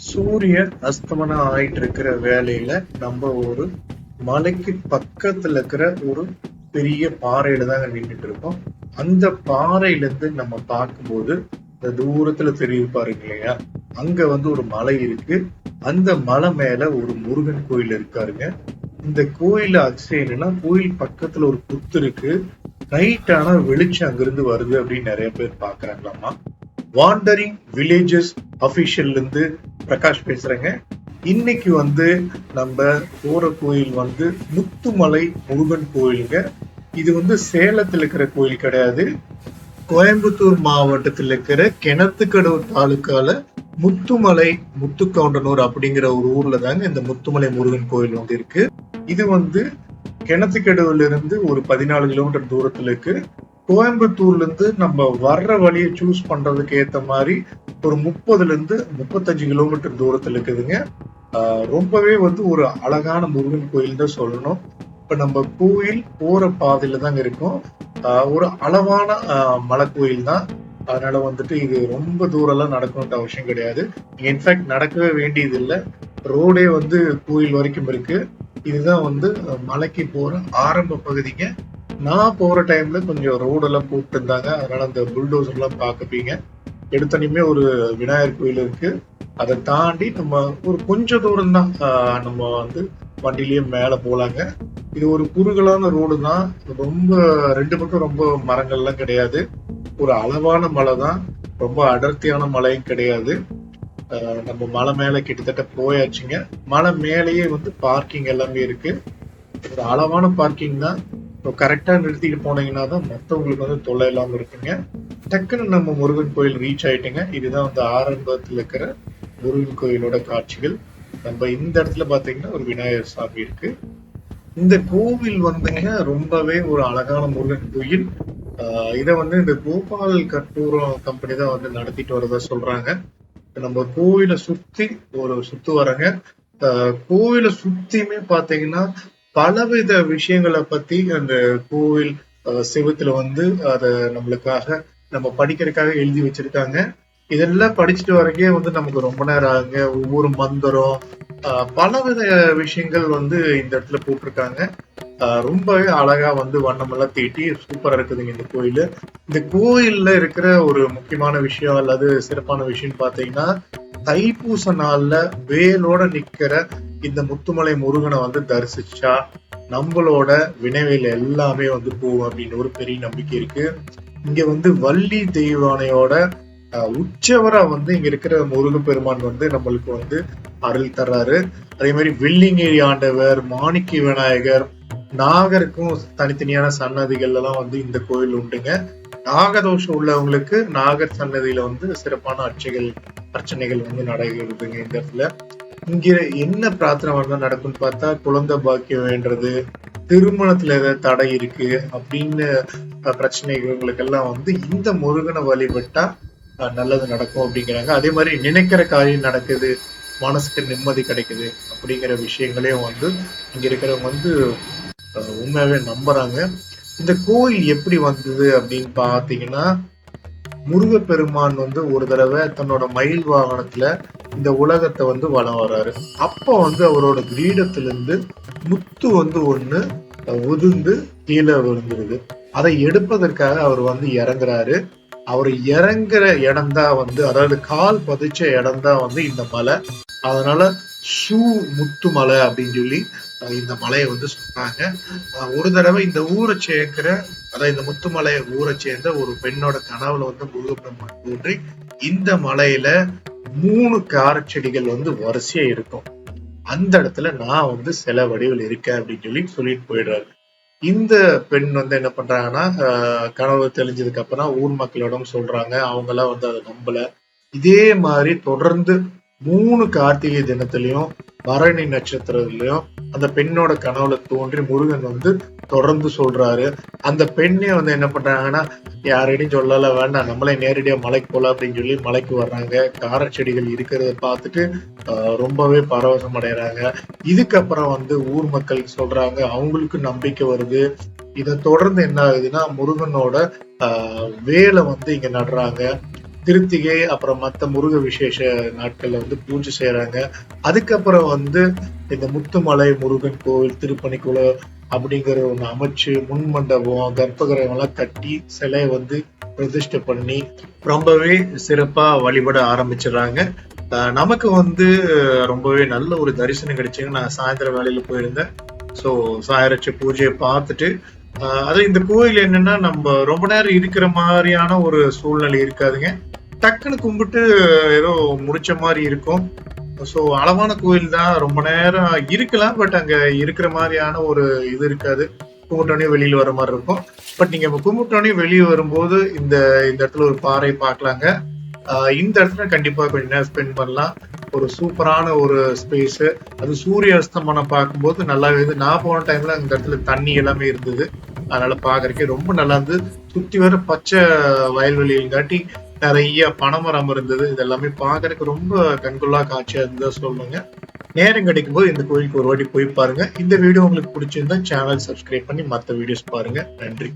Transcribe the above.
சூரியன் அஸ்தமனம் ஆயிட்டு இருக்கிற வேலையில நம்ம ஒரு மலைக்கு பக்கத்துல இருக்கிற ஒரு பெரிய பாறையில தாங்க நின்றுட்டு இருக்கோம். அந்த பாறையில இருந்து நம்ம பார்க்கும்போது இந்த தூரத்துல தெரியுது பாருங்க இல்லையா? அங்க வந்து ஒரு மலை இருக்கு. அந்த மலை மேல ஒரு முருகன் கோயில் இருக்காருங்க. இந்த கோயில அதிசயம் என்னன்னா கோயில் பக்கத்துல ஒரு புத்து இருக்கு. நைட் ஆனா வெளிச்சம் அங்கிருந்து வருது அப்படின்னு நிறைய பேர் பாக்குறாங்களாமா வாண்டரிங் வில்லேஜஸ் அபிஷியல்ல இருந்து பிரகாஷ் பேசுறேங்க. இன்னைக்கு வந்து நம்ம போற கோயில் வந்து முத்துமலை முருகன் கோயிலுங்க. இது வந்து சேலத்துல இருக்கிற கோயில் கிடையாது. கோயம்புத்தூர் மாவட்டத்தில் இருக்கிற கிணத்துக்கடவு தாலுக்கால முத்துமலை முத்துக்கவுண்டனூர் அப்படிங்கிற ஒரு ஊர்ல தாங்க இந்த முத்துமலை முருகன் கோயில் வந்து இருக்கு. இது வந்து கிணத்துக்கடவுல இருந்து ஒரு பதினாலு கிலோமீட்டர் தூரத்துல இருக்கு. கோயம்புத்தூர்ல இருந்து நம்ம வர்ற வழியை சூஸ் பண்றதுக்கு ஏற்ற மாதிரி ஒரு முப்பதுல இருந்து முப்பத்தஞ்சு கிலோமீட்டர் தூரத்தில் இருக்குதுங்க. ரொம்பவே வந்து ஒரு அழகான முருகன் கோயில் தான் சொல்லணும். இப்போ நம்ம கோயில் போற பாதையில் தாங்க இருக்கும் ஒரு அளவான மலை கோயில் தான். அதனால வந்துட்டு இது ரொம்ப தூரம்லாம் நடக்கணுன்ற அவசியம் கிடையாது. இன்ஃபேக்ட் நடக்கவே வேண்டியது இல்லை ரோடே வந்து கோயில் வரைக்கும் இருக்கு. இதுதான் வந்து மலைக்கு போகிற ஆரம்ப பகுதிங்க. நான் போற டைம்ல கொஞ்சம் ரோடெல்லாம் போட்டு இருந்தாங்க. அதனால அந்த புல்டோசர்லாம் பார்க்கப்பீங்க எடுத்தனையுமே ஒரு விநாயகர் கோயில் இருக்கு. அதை தாண்டி நம்ம ஒரு கொஞ்ச தூரம் தான் நம்ம வந்து வண்டிலேயே மேல போலாங்க. இது ஒரு குறுகலான ரோடு தான். ரொம்ப ரெண்டு பக்கம் ரொம்ப மரங்கள்லாம் கிடையாது. ஒரு அளவான மலை தான். ரொம்ப அடர்த்தியான மலையும் கிடையாது. நம்ம மலை மேல கிட்டத்தட்ட போயாச்சுங்க. மலை மேலேயே வந்து பார்க்கிங் எல்லாமே இருக்கு. ஒரு அளவான பார்க்கிங் தான். இப்போ கரெக்டா நிறுத்திட்டு போனீங்கன்னா தான் மற்றவங்களுக்கு வந்து தொல்லை இல்லாம இருக்குங்க டக்குன்னு நம்ம முருகன் கோயில் ரீச் ஆயிட்டுங்க. இதுதான் வந்து ஆரம்பத்துல இருக்கிற முருகன் கோயிலோட காட்சிகள். நம்ம இந்த இடத்துல பாத்தீங்கன்னா ஒரு விநாயகர் சாமி இருக்கு. இந்த கோவில் வந்துங்க ரொம்பவே ஒரு அழகான முருகன் கோயில். ஆஹ் இதை வந்து இந்த கோபால் கற்பூரம் கம்பெனி தான் வந்து நடத்திட்டு வரதா சொல்றாங்க. நம்ம கோவிலை சுத்தி ஒரு சுத்து வரங்க ஆஹ் கோவிலை சுத்தியுமே பாத்தீங்கன்னா பலவித விஷயங்களை பத்தி அந்த கோவில் ஆஹ் வந்து அத நம்மளுக்காக நம்ம படிக்கிறதுக்காக எழுதி வச்சிருக்காங்க. இதெல்லாம் படிச்சுட்டு வரக்கே வந்து நமக்கு ரொம்ப நேரம் ஆகுங்க. ஒவ்வொரு மந்திரம் ஆஹ் பலவித விஷயங்கள் வந்து இந்த இடத்துல போட்டிருக்காங்க. ஆஹ் ரொம்பவே அழகா வந்து வண்ணமெல்லாம் தீட்டி சூப்பரா இருக்குதுங்க இந்த கோயில். இந்த கோயில்ல இருக்கிற ஒரு முக்கியமான விஷயம் அல்லது சிறப்பான விஷயம்னு பாத்தீங்கன்னா தைப்பூச நாள்ல வேலோட நிக்கிற இந்த முத்துமலை முருகனை வந்து தரிசிச்சா நம்மளோட வினைவையில் எல்லாமே வந்து போகும் அப்படின்னு ஒரு பெரிய நம்பிக்கை இருக்கு. இங்க வந்து வள்ளி தெய்வானையோட உச்சவரா வந்து இங்க இருக்கிற முருகப்பெருமான் வந்து நம்மளுக்கு வந்து அருள் தர்றாரு. அதே மாதிரி வில்லிங்கேரி ஆண்டவர் மாணிக்க விநாயகர் நாகருக்கும் தனித்தனியான சன்னதிகள் எல்லாம் வந்து இந்த கோயில் உண்டுங்க. நாகதோஷம் உள்ளவங்களுக்கு நாகர் சன்னதியில வந்து சிறப்பான அட்சைகள் பிரச்சனைகள் வந்து நடைபெறுதுங்க இந்த இடத்துல. இங்க என்ன பிரார்த்தனை வந்தா நடக்கும்னு பார்த்தா குழந்தை பாக்கியம் வேண்டது திருமணத்துல ஏதாவது தடை இருக்கு அப்படின்னு பிரச்சனைகளுக்கெல்லாம் வந்து இந்த முருகனை வழிபட்டா நல்லது நடக்கும் அப்படிங்கிறாங்க. அதே மாதிரி நினைக்கிற காரியம் நடக்குது மனசுக்கு நிம்மதி கிடைக்குது அப்படிங்கிற விஷயங்களையும் வந்து இங்க இருக்கிறவங்க வந்து உண்மையாவே நம்புறாங்க. இந்த கோயில் எப்படி வந்தது அப்படின்னு பாத்தீங்கன்னா முருகப்பெருமான் வந்து ஒரு தடவை தன்னோட மயில் வாகனத்துல இந்த உலகத்தை வந்து வலம் வர்றாரு அப்போ வந்து அவரோட கிரீடத்திலிருந்து முத்து வந்து ஒண்ணு உதிர்ந்து கீழே விழுந்துருது. அதை எடுப்பதற்காக அவர் வந்து இறங்குறாரு. அவர் இறங்குற இடம் தான் வந்து அதாவது கால் பதிச்ச இடம் தான் வந்து இந்த மலை. அதனால ஷூ முத்து மலை அப்படின்னு சொல்லி இந்த மலையை வந்து சொன்னாங்க. ஒரு தடவை இந்த ஊரை சேர்க்கிற அதாவது இந்த முத்துமலையை ஊரை சேர்ந்த ஒரு பெண்ணோட கனவுல வந்து முருகப்பெருமான் தோன்றி இந்த மலையில மூணு காரச்செடிகள் வந்து வரிசையா இருக்கும். அந்த இடத்துல நான் வந்து சில வடிவில் இருக்கேன் அப்படின்னு சொல்லி சொல்லிட்டு போயிடுறாரு. இந்த பெண் வந்து என்ன பண்றாங்கன்னா ஆஹ் கனவு தெளிஞ்சதுக்கு அப்புறம் ஊர் மக்களிடம் சொல்றாங்க. அவங்க எல்லாம் வந்து அதை நம்பல. இதே மாதிரி தொடர்ந்து மூணு கார்த்திகை தினத்திலையும் பரணி நட்சத்திரத்திலையும் அந்த பெண்ணோட கனவுல தோன்றி முருகன் வந்து தொடர்ந்து சொல்றாரு. அந்த பெண்ணே வந்து என்ன பண்றாங்கன்னா யாரையும் சொல்லல வேண்டாம் நம்மளே நேரடியா மலைக்கு போகலாம் அப்படின்னு சொல்லி மலைக்கு வர்றாங்க. காரச்செடிகள் இருக்கிறத பார்த்துட்டு ஆஹ் ரொம்பவே பரவசம் அடைறாங்க இதுக்கப்புறம் வந்து ஊர் மக்கள் சொல்றாங்க அவங்களுக்கு நம்பிக்கை வருது. இதை தொடர்ந்து என்ன ஆகுதுன்னா முருகனோட ஆஹ் வேலை வந்து இங்க நடுறாங்க. திருத்திகை அப்புறம் மற்ற முருக விசேஷ நாட்கள்ல வந்து பூஜை செய்யறாங்க அதுக்கப்புறம் வந்து இந்த முத்துமலை முருகன் கோவில் திருப்பணிக்குழு அப்படிங்கிற ஒண்ணு அமைச்சு முன் மண்டபம் கர்ப்பகிரகம் எல்லாம் கட்டி சிலையை வந்து பிரதிஷ்டை பண்ணி ரொம்பவே சிறப்பா வழிபட ஆரம்பிச்சிடுறாங்க. ஆஹ் நமக்கு வந்து ரொம்பவே நல்ல ஒரு தரிசனம் கிடைச்சுங்க. நான் சாயந்தரம் வேலையில போயிருந்தேன். ஸோ சாயரட்ச பூஜையை பார்த்துட்டு ஆஹ் அது இந்த கோயில் என்னன்னா நம்ம ரொம்ப நேரம் இருக்கிற மாதிரியான ஒரு சூழ்நிலை இருக்காதுங்க. டக்குன்னு கும்பிட்டு ஏதோ முடிச்ச மாதிரி இருக்கும். ஸோ அளவான கோயில் தான் ரொம்ப நேரம் இருக்கலாம் பட் அங்க இருக்கிற மாதிரியான ஒரு இது இருக்காது. கும்பிட்டோடனே வெளியில வர மாதிரி இருக்கும். பட் நீங்க கும்பிட்டோடனே வெளியே வரும்போது இந்த இந்த இடத்துல ஒரு பாறை பார்க்கலாங்க. இந்த இடத்துல கண்டிப்பா கொஞ்ச நேரம் ஸ்பெண்ட் பண்ணலாம். ஒரு சூப்பரான ஒரு ஸ்பேஸ் அது சூரிய அஸ்தமனம் பார்க்கும்போது நல்லாவே இருந்து நான் போன டைம்ல அந்த இடத்துல தண்ணி எல்லாமே இருந்தது. அதனால பாக்குறதுக்கே ரொம்ப நல்லா இருந்தது. சுத்தி வர பச்சை வயல்வெளியில் காட்டி நிறைய பனைமரம் இருந்தது. இதெல்லாமே பாக்குறதுக்கு ரொம்ப கண்கொள்ளா காட்சியா இருந்தா சொல்லுங்க. நேரம் கிடைக்கும் போது இந்த கோயிலுக்கு ஒரு வாட்டி போய் பாருங்க. இந்த வீடியோ உங்களுக்கு பிடிச்சிருந்தா சேனல் சப்ஸ்கிரைப் பண்ணி மற்ற வீடியோஸ் பாருங்க. நன்றி.